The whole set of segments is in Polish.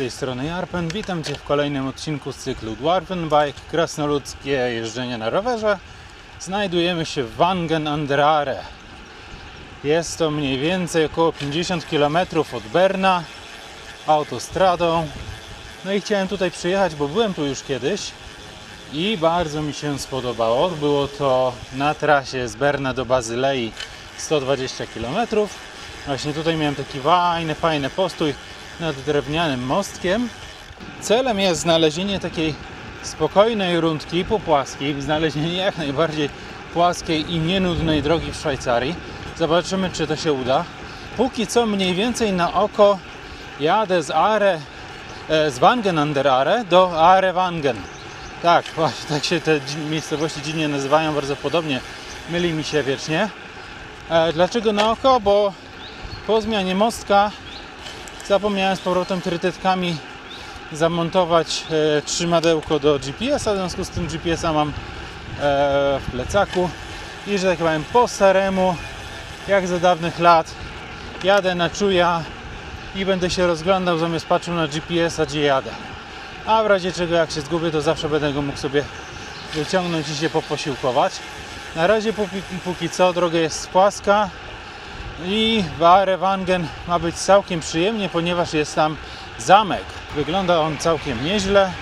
tej strony Jarpen. Witam Cię w kolejnym odcinku z cyklu Dwarfen Bike, krasnoludzkie jeżdżenie na rowerze. Znajdujemy się w Wangen an der Aare. Jest to mniej więcej około 50 km od Berna autostradą. No i chciałem tutaj przyjechać, bo byłem tu już kiedyś i bardzo mi się spodobało. Było to na trasie z Berna do Bazylei 120 km. Właśnie tutaj miałem taki fajny, fajny postój nad drewnianym mostkiem. Celem jest znalezienie takiej spokojnej rundki popłaskiej, znalezienie jak najbardziej płaskiej i nienudnej drogi w Szwajcarii. Zobaczymy, czy to się uda. Póki co mniej więcej na oko jadę z Are, e, z Wangen an der Aare do Are Wangen. Tak, właśnie tak się te miejscowości dziwnie nazywają, bardzo podobnie. Myli mi się wiecznie. E, dlaczego na oko? Bo po zmianie mostka zapomniałem z powrotem trytytkami zamontować e, trzymadełko do GPS-a, w związku z tym GPS-a mam e, w plecaku i że tak powiem po staremu, jak za dawnych lat jadę na czuja i będę się rozglądał zamiast patrzył na GPS-a gdzie jadę. A w razie czego jak się zgubię to zawsze będę go mógł sobie wyciągnąć i się poposiłkować. Na razie póki, póki co droga jest płaska, i w Arewangen ma być całkiem przyjemnie, ponieważ jest tam zamek. Wygląda on całkiem nieźle.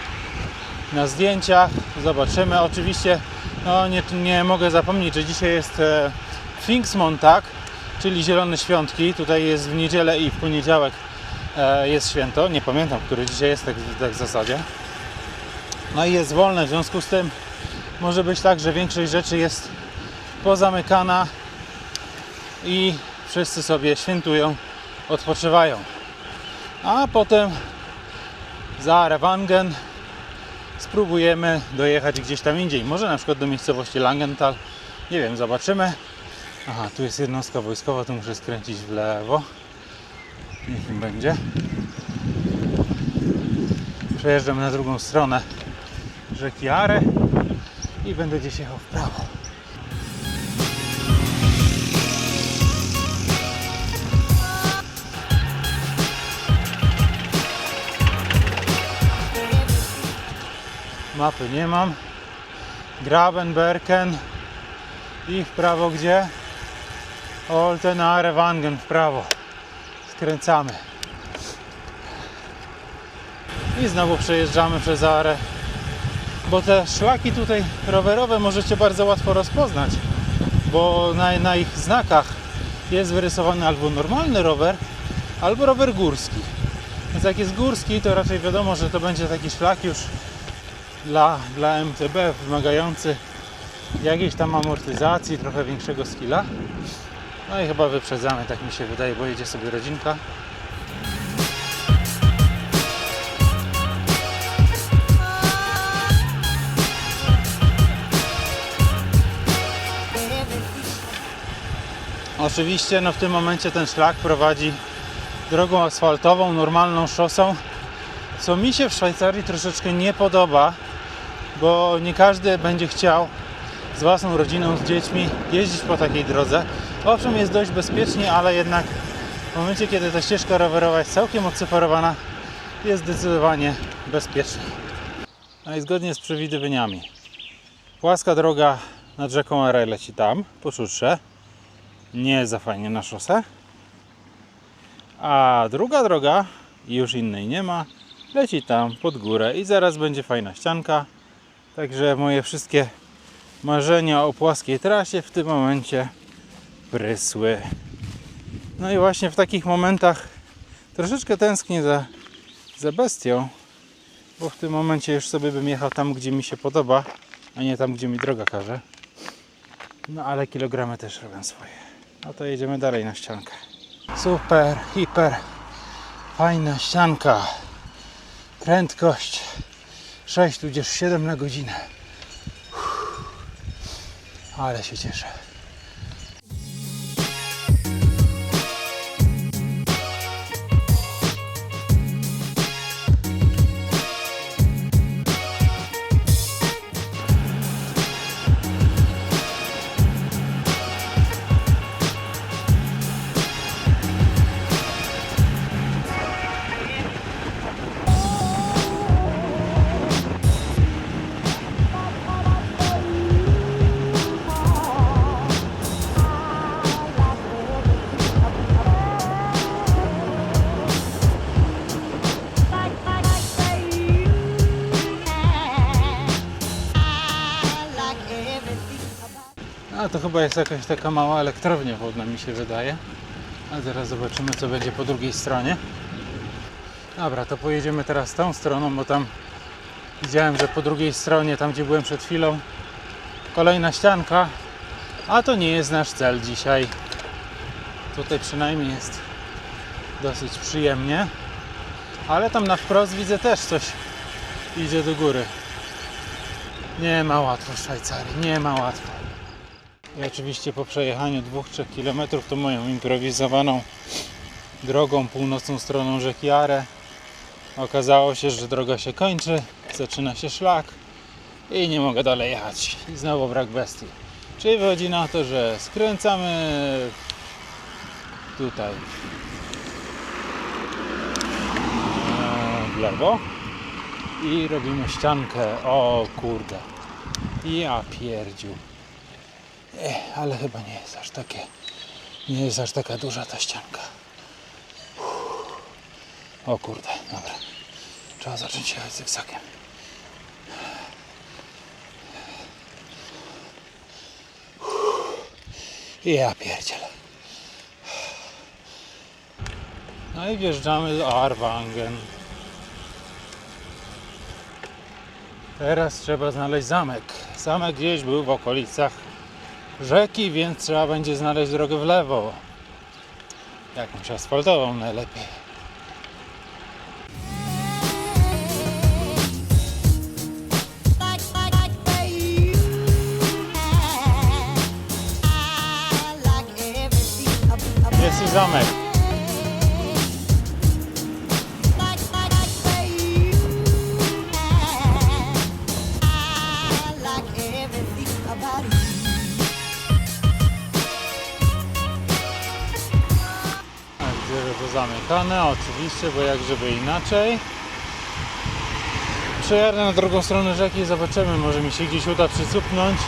Na zdjęciach zobaczymy. Oczywiście no, nie, nie mogę zapomnieć, że dzisiaj jest e, Pfingstmontag, czyli Zielone Świątki. Tutaj jest w niedzielę i w poniedziałek e, jest święto. Nie pamiętam, który dzisiaj jest tak, tak w zasadzie. No i jest wolne, w związku z tym może być tak, że większość rzeczy jest pozamykana i wszyscy sobie świętują, odpoczywają. A potem za Arewangen spróbujemy dojechać gdzieś tam indziej. Może na przykład do miejscowości Langenthal. Nie wiem, zobaczymy. Aha, tu jest jednostka wojskowa, tu muszę skręcić w lewo. Niech im będzie. Przejeżdżam na drugą stronę rzeki Are i będę gdzieś jechał w prawo. Mapy nie mam. Grabenberken i w prawo gdzie? Olten Arewangen w prawo. Skręcamy. I znowu przejeżdżamy przez Are. Bo te szlaki tutaj rowerowe możecie bardzo łatwo rozpoznać, bo na, na ich znakach jest wyrysowany albo normalny rower, albo rower górski. Więc jak jest górski, to raczej wiadomo, że to będzie taki szlak już dla, dla MTB wymagający jakiejś tam amortyzacji, trochę większego skilla. No i chyba wyprzedzamy, tak mi się wydaje, bo jedzie sobie rodzinka. Oczywiście no w tym momencie ten szlak prowadzi drogą asfaltową, normalną szosą, co mi się w Szwajcarii troszeczkę nie podoba, bo nie każdy będzie chciał z własną rodziną, z dziećmi jeździć po takiej drodze. Owszem, jest dość bezpiecznie, ale jednak w momencie, kiedy ta ścieżka rowerowa jest całkiem odseparowana, jest zdecydowanie bezpieczniej. No i zgodnie z przewidywaniami. Płaska droga nad rzeką Are leci tam, po szutrze. Nie za fajnie na szosę. A druga droga, już innej nie ma, leci tam pod górę i zaraz będzie fajna ścianka. Także moje wszystkie marzenia o płaskiej trasie w tym momencie prysły. No i właśnie w takich momentach troszeczkę tęsknię za, za bestią, bo w tym momencie już sobie bym jechał tam, gdzie mi się podoba, a nie tam, gdzie mi droga każe. No ale kilogramy też robią swoje. No to jedziemy dalej na ściankę. Super, hiper, fajna ścianka. Prędkość 6 tudzież 7 na godzinę. Uff. Ale się cieszę. A to chyba jest jakaś taka mała elektrownia wodna mi się wydaje. A zaraz zobaczymy co będzie po drugiej stronie. Dobra, to pojedziemy teraz tą stroną, bo tam widziałem, że po drugiej stronie, tam gdzie byłem przed chwilą, kolejna ścianka. A to nie jest nasz cel dzisiaj. Tutaj przynajmniej jest dosyć przyjemnie. Ale tam na wprost widzę też coś idzie do góry. Nie ma łatwo w Szwajcarii, nie ma łatwo. I oczywiście po przejechaniu 2-3 km tą moją improwizowaną drogą północną stroną rzeki Are okazało się, że droga się kończy, zaczyna się szlak i nie mogę dalej jechać. I znowu brak bestii. Czyli wychodzi na to, że skręcamy tutaj e, w lewo i robimy ściankę. O kurde. Ja pierdziu. Ech, ale chyba nie jest aż takie. Nie jest aż taka duża ta ścianka. Uff. O kurde, dobra. Trzeba zacząć jechać zygzakiem. Ja pierdzielę. No i wjeżdżamy do Arwangen. Teraz trzeba znaleźć zamek. Zamek gdzieś był w okolicach rzeki, więc trzeba będzie znaleźć drogę w lewo. Jakąś asfaltową najlepiej. Jest i zamek. Oczywiście, bo jak żeby inaczej. Przejadę na drugą stronę rzeki i zobaczymy, może mi się gdzieś uda przycupnąć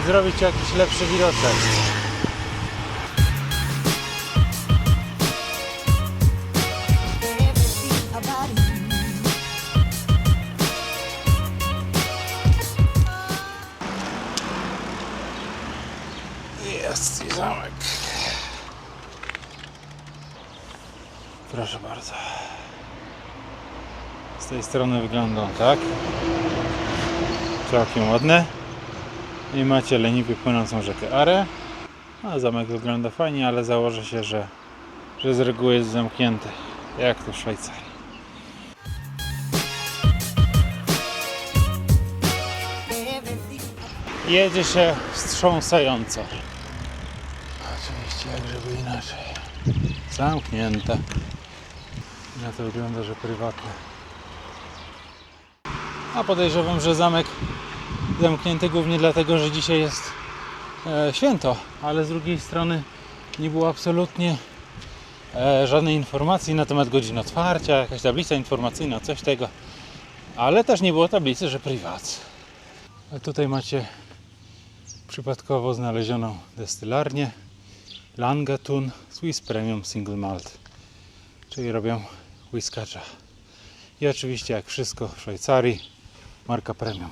i zrobić jakiś lepszy widoczek. Jest i zamek. Proszę bardzo. Z tej strony wygląda on tak. Całkiem ładne. I macie leniwie płynącą rzekę Are. A zamek wygląda fajnie, ale założę się, że, że z reguły jest zamknięty. Jak to w Szwajcarii. Jedzie się wstrząsająco. Oczywiście, jak żeby inaczej. Zamknięte. Na to wygląda, że prywatne. A podejrzewam, że zamek zamknięty głównie dlatego, że dzisiaj jest e, święto, ale z drugiej strony nie było absolutnie e, żadnej informacji na temat godzin otwarcia, jakaś tablica informacyjna, coś tego. Ale też nie było tablicy, że prywat. A tutaj macie przypadkowo znalezioną destylarnię Langatun Swiss Premium Single Malt, czyli robią whiskacza. I oczywiście jak wszystko w Szwajcarii marka premium.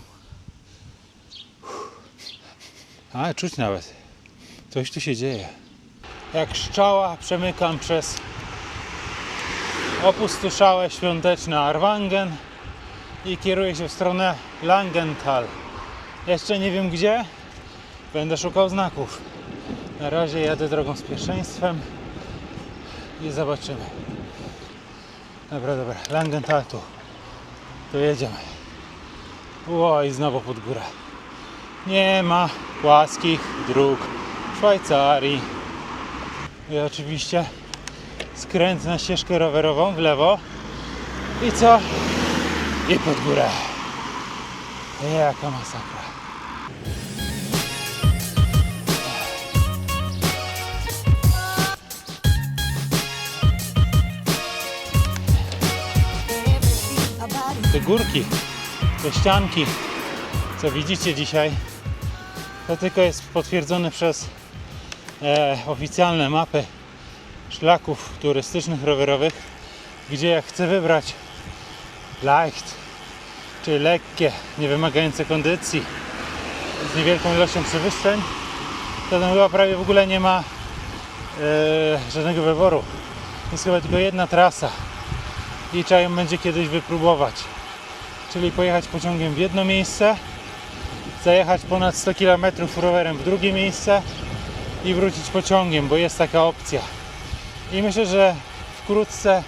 A, czuć nawet. Coś tu się dzieje. Jak szczała przemykam przez opustoszałe świąteczne Arwangen i kieruję się w stronę Langenthal. Jeszcze nie wiem gdzie. Będę szukał znaków. Na razie jadę drogą z pierwszeństwem i zobaczymy. Dobra, dobra. Langenthal tu. Tu jedziemy. Ło, i znowu pod górę. Nie ma płaskich dróg w Szwajcarii. I oczywiście skręt na ścieżkę rowerową w lewo. I co? I pod górę. Jaka masakra. Górki, te ścianki, co widzicie dzisiaj, to tylko jest potwierdzone przez e, oficjalne mapy szlaków turystycznych, rowerowych, gdzie jak chcę wybrać leicht, czyli lekkie, nie wymagające kondycji, z niewielką ilością przewyższeń, to tam chyba prawie w ogóle nie ma e, żadnego wyboru. Jest chyba tylko jedna trasa i trzeba ją będzie kiedyś wypróbować. Czyli pojechać pociągiem w jedno miejsce, zajechać ponad 100 km rowerem w drugie miejsce i wrócić pociągiem, bo jest taka opcja. I myślę, że wkrótce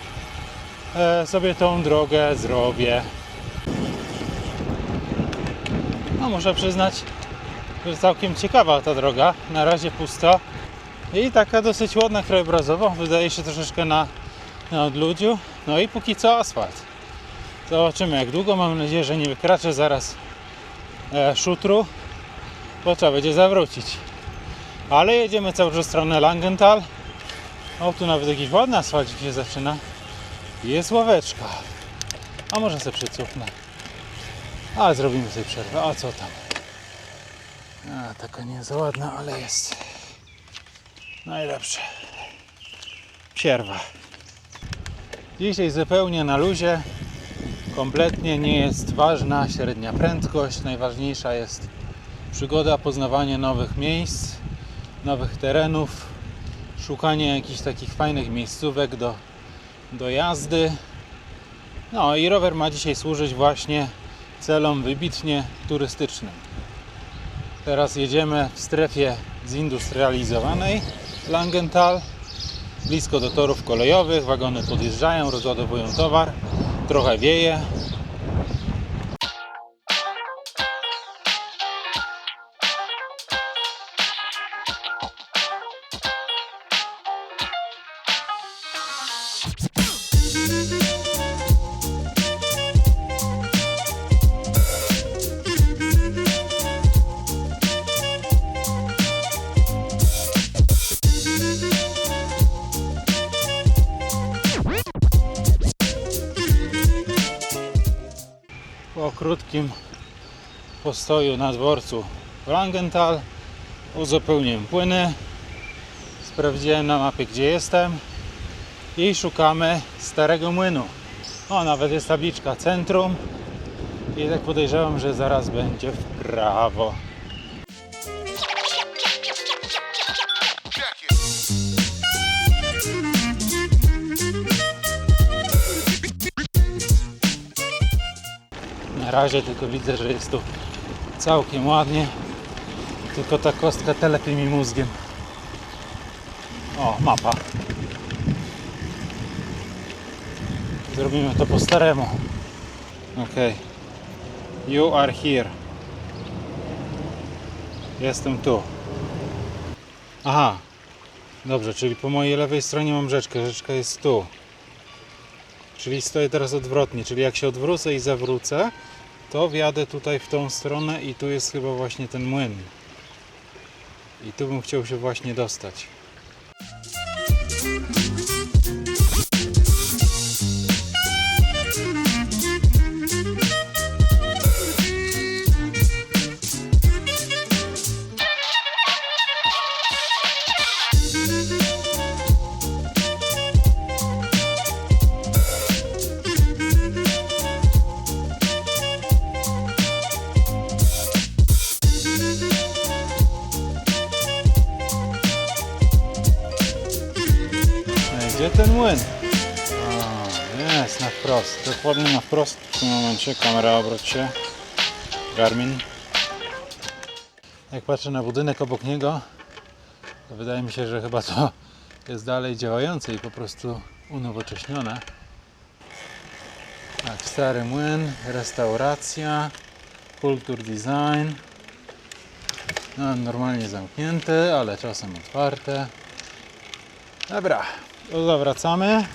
e, sobie tą drogę zrobię. No muszę przyznać, że całkiem ciekawa ta droga. Na razie pusta i taka dosyć ładna krajobrazowo. Wydaje się troszeczkę na, na odludziu. No i póki co asfalt. Zobaczymy jak długo. Mam nadzieję, że nie wykraczę zaraz e, szutru, bo trzeba będzie zawrócić. Ale jedziemy cały czas w stronę Langenthal. O, tu nawet jakiś ładny asfalcik się zaczyna. Jest ławeczka. A może sobie przycupnę. Ale zrobimy sobie przerwę. A co tam? A, taka nie za ładna, ale jest. Najlepsze. Przerwa. Dzisiaj zupełnie na luzie. Kompletnie nie jest ważna średnia prędkość. Najważniejsza jest przygoda, poznawanie nowych miejsc, nowych terenów, szukanie jakichś takich fajnych miejscówek do, do jazdy. No i rower ma dzisiaj służyć właśnie celom wybitnie turystycznym. Teraz jedziemy w strefie zindustrializowanej Langenthal, blisko do torów kolejowych. Wagony podjeżdżają, rozładowują towar, trochę wieje. Krótkim postoju na dworcu Langenthal uzupełniłem płyny, sprawdziłem na mapie gdzie jestem i szukamy starego młynu. O, nawet jest tabliczka centrum i tak podejrzewam, że zaraz będzie w prawo. Na razie tylko widzę, że jest tu całkiem ładnie. Tylko ta kostka telepie mi mózgiem. O, mapa. Zrobimy to po staremu. Ok. You are here. Jestem tu. Aha. Dobrze, czyli po mojej lewej stronie mam rzeczkę. Rzeczka jest tu. Czyli stoję teraz odwrotnie, czyli jak się odwrócę i zawrócę, to wjadę tutaj w tą stronę i tu jest chyba właśnie ten młyn. I tu bym chciał się właśnie dostać. Dokładnie na wprost. W tym momencie kamera obróć się. Garmin. Jak patrzę na budynek obok niego, to wydaje mi się, że chyba to jest dalej działające i po prostu unowocześnione. Tak, stary młyn, restauracja, kultur design. No, normalnie zamknięte, ale czasem otwarte. Dobra, zawracamy.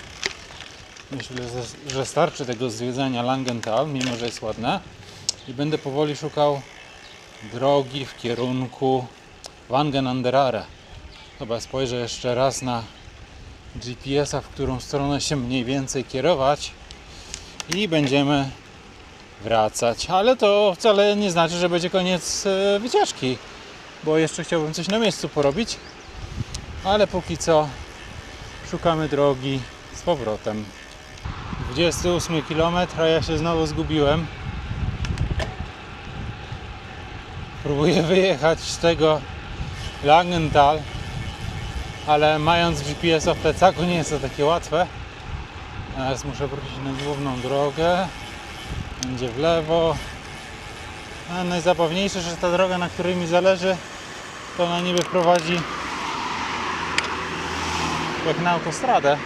Myślę, że- starczy tego zwiedzania Langenthal, mimo że jest ładne. I będę powoli szukał drogi w kierunku Wangen an der Aare. Chyba spojrzę jeszcze raz na GPS-a, w którą stronę się mniej więcej kierować i będziemy wracać. Ale to wcale nie znaczy, że będzie koniec e, wycieczki, bo jeszcze chciałbym coś na miejscu porobić. Ale póki co szukamy drogi z powrotem. 28 km, a ja się znowu zgubiłem. Próbuję wyjechać z tego Langenthal, ale mając GPS-a w plecaku nie jest to takie łatwe. Teraz muszę wrócić na główną drogę. Będzie w lewo. A najzabawniejsze, że ta droga, na której mi zależy, to ona niby prowadzi jak na autostradę.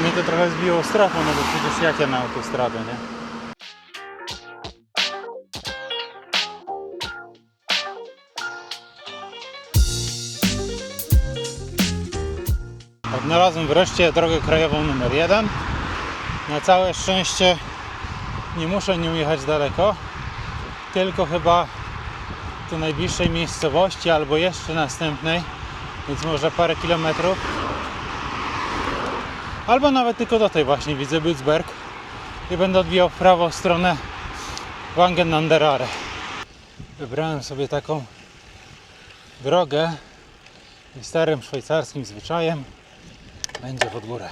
Mnie to trochę zbiło tropu, no bo przecież jak ja na autostradę, nie? Odnalazłem wreszcie drogę krajową numer 1. Na całe szczęście nie muszę nią jechać daleko, tylko chyba do najbliższej miejscowości albo jeszcze następnej, więc może parę kilometrów. Albo nawet tylko do tej właśnie widzę Bützberg i będę odbijał w prawo w stronę Wangen an der Aare. Wybrałem sobie taką drogę i starym szwajcarskim zwyczajem będzie pod górę.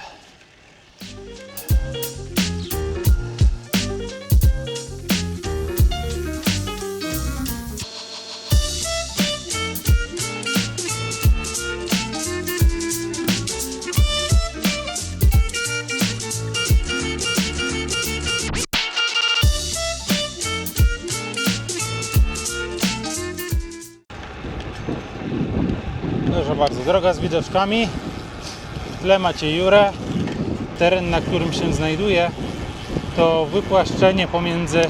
Bardzo, droga z widoczkami. W tle macie Jurę. Teren, na którym się znajduje, to wypłaszczenie pomiędzy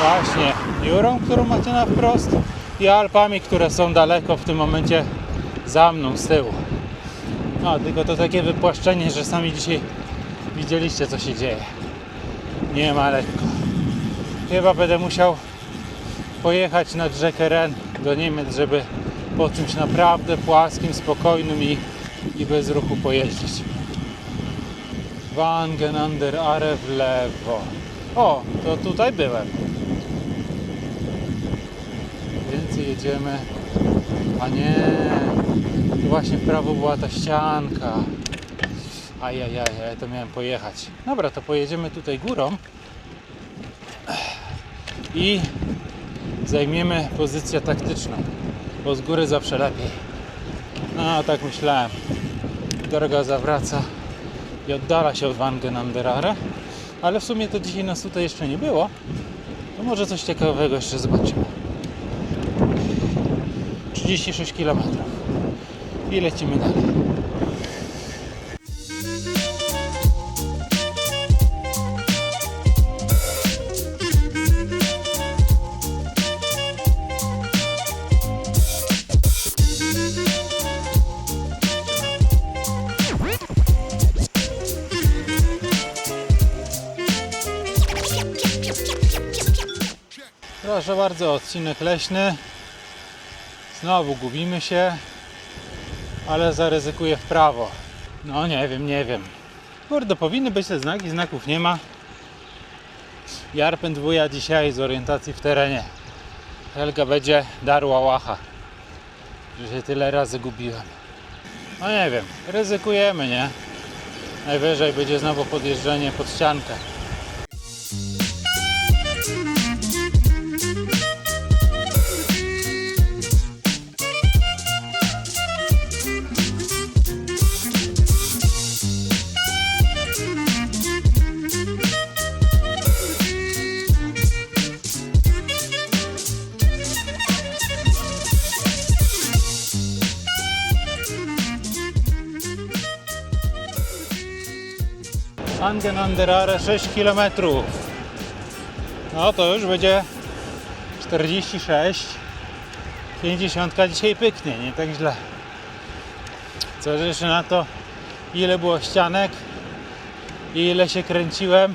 właśnie Jurą, którą macie na wprost, i Alpami, które są daleko w tym momencie za mną z tyłu. No, tylko to takie wypłaszczenie, że sami dzisiaj widzieliście, co się dzieje. Nie ma lekko. Chyba będę musiał pojechać nad rzekę Ren do Niemiec, żeby po czymś naprawdę płaskim, spokojnym i, i bez ruchu pojeździć. Wangen an der Aare w lewo. O, to tutaj byłem. Więc jedziemy. A nie, tu właśnie w prawo była ta ścianka. Ajajaj, ja to miałem pojechać. Dobra, to pojedziemy tutaj górą i zajmiemy pozycję taktyczną, bo z góry zawsze lepiej. No, tak myślałem. Droga zawraca i oddala się od Wangen an der Aare, ale w sumie to dzisiaj nas tutaj jeszcze nie było. To może coś ciekawego jeszcze zobaczymy. 36 km i lecimy dalej. Proszę bardzo, odcinek leśny. Znowu gubimy się, ale zaryzykuję w prawo. No nie wiem, nie wiem. Kurde, powinny być te znaki, znaków nie ma. Jarpen dwuja dzisiaj z orientacji w terenie. Helga będzie darła łacha, że się tyle razy gubiłem. No nie wiem, ryzykujemy, nie? Najwyżej będzie znowu podjeżdżenie pod ściankę. Wangen an der Aare 6 km. No to już będzie 46. 50 dzisiaj pyknie, nie tak źle. Co jeszcze na to, ile było ścianek i ile się kręciłem.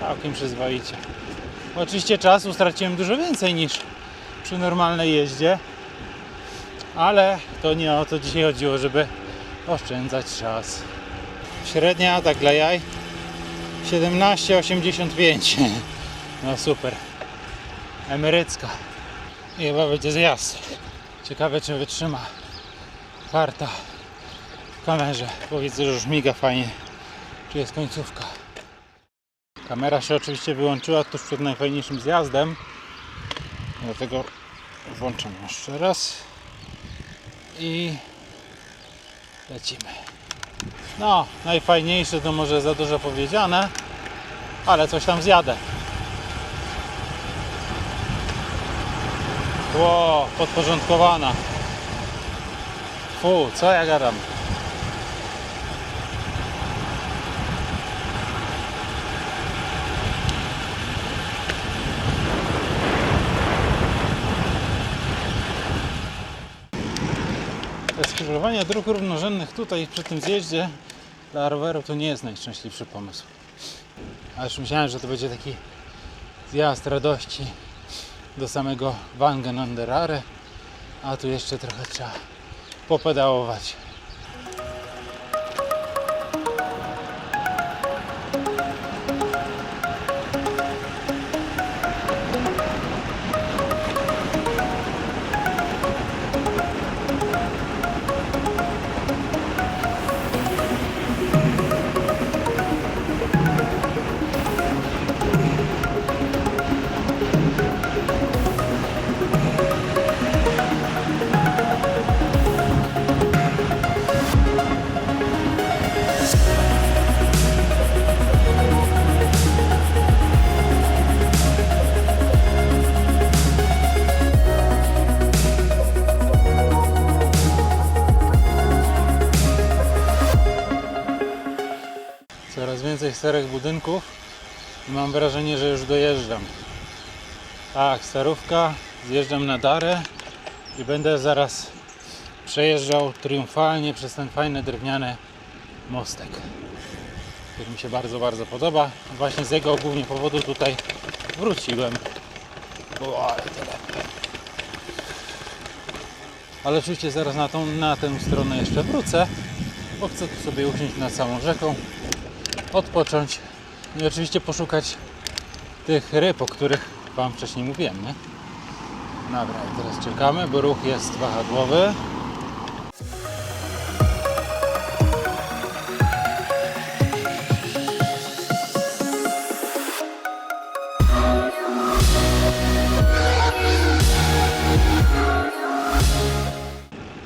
Całkiem przyzwoicie. Oczywiście czasu straciłem dużo więcej niż przy normalnej jeździe, ale to nie o to dzisiaj chodziło, żeby oszczędzać czas. Średnia tak dla jaj 17,85. No super. Emerycka. I chyba będzie zjazd. Ciekawe czy wytrzyma karta w kamerze. Powiedz, że już miga fajnie. Czy jest końcówka. Kamera się oczywiście wyłączyła tuż przed najfajniejszym zjazdem. Dlatego włączam jeszcze raz. I lecimy. No, najfajniejsze to może za dużo powiedziane, ale coś tam zjadę. Ło, podporządkowana. Fu, co ja gadam? Skrzyżowanie dróg równorzędnych tutaj przy tym zjeździe dla roweru to nie jest najszczęśliwszy pomysł. A już myślałem, że to będzie taki zjazd radości do samego Wangen an a tu jeszcze trochę trzeba popedałować. Starych budynków i mam wrażenie, że już dojeżdżam. Tak, starówka, zjeżdżam na Darę i będę zaraz przejeżdżał triumfalnie przez ten fajny drewniany mostek. który mi się bardzo, bardzo podoba. Właśnie z jego głównie powodu tutaj wróciłem. O, ale tyle. Ale oczywiście zaraz na, tą, na tę stronę jeszcze wrócę, bo chcę tu sobie usiąść nad samą rzeką odpocząć no i oczywiście poszukać tych ryb, o których Wam wcześniej mówiłem, nie? Dobra, teraz czekamy, bo ruch jest wahadłowy.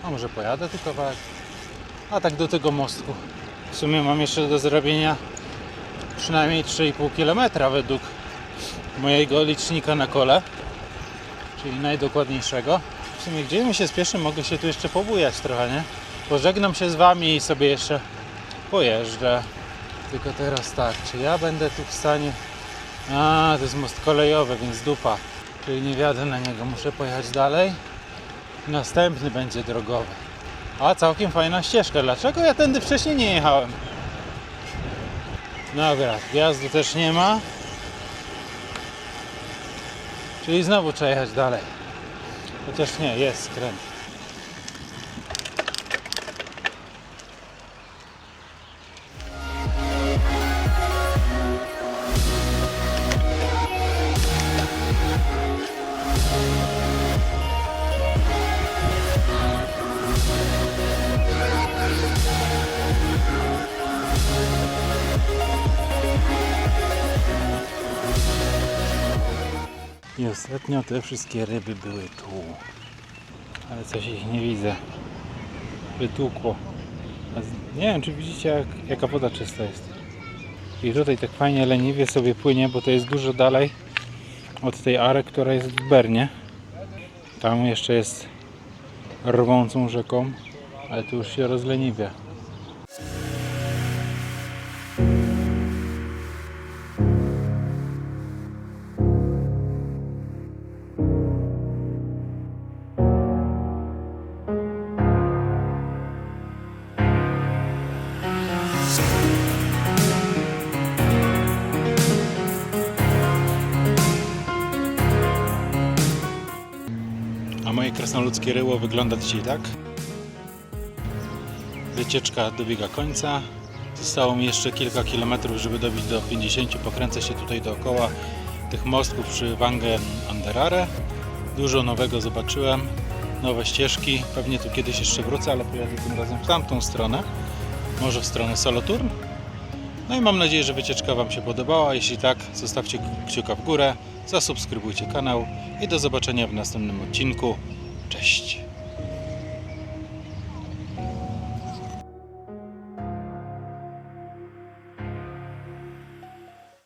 A może pojadę kawałek? A tak do tego mostku. W sumie mam jeszcze do zrobienia przynajmniej 3,5 km według mojego licznika na kole, czyli najdokładniejszego. W sumie gdzie mi się spieszy, mogę się tu jeszcze pobujać trochę, nie? Pożegnam się z Wami i sobie jeszcze pojeżdżę. Tylko teraz tak, czy ja będę tu w stanie... A, to jest most kolejowy, więc dupa. Czyli nie wjadę na niego, muszę pojechać dalej. Następny będzie drogowy. A całkiem fajna ścieżka. Dlaczego ja tędy wcześniej nie jechałem? Dobra, wjazdu też nie ma. Czyli znowu trzeba jechać dalej. Chociaż nie, jest skręt. Ostatnio te wszystkie ryby były tu. Ale coś ich nie widzę. Wytłukło. Nie wiem, czy widzicie, jak, jaka woda czysta jest. I tutaj tak fajnie leniwie sobie płynie, bo to jest dużo dalej od tej Ary, która jest w Bernie. Tam jeszcze jest rwącą rzeką, ale tu już się rozleniwia. Krasnoludzkie ryło wygląda dzisiaj tak. Wycieczka dobiega końca. Zostało mi jeszcze kilka kilometrów, żeby dobić do 50. Pokręcę się tutaj dookoła tych mostków przy Wangen an der Aare. Dużo nowego zobaczyłem, nowe ścieżki. Pewnie tu kiedyś jeszcze wrócę, ale pojadę tym razem w tamtą stronę. Może w stronę Solothurn. No i mam nadzieję, że wycieczka Wam się podobała. Jeśli tak, zostawcie kciuka w górę, zasubskrybujcie kanał i do zobaczenia w następnym odcinku. Cześć!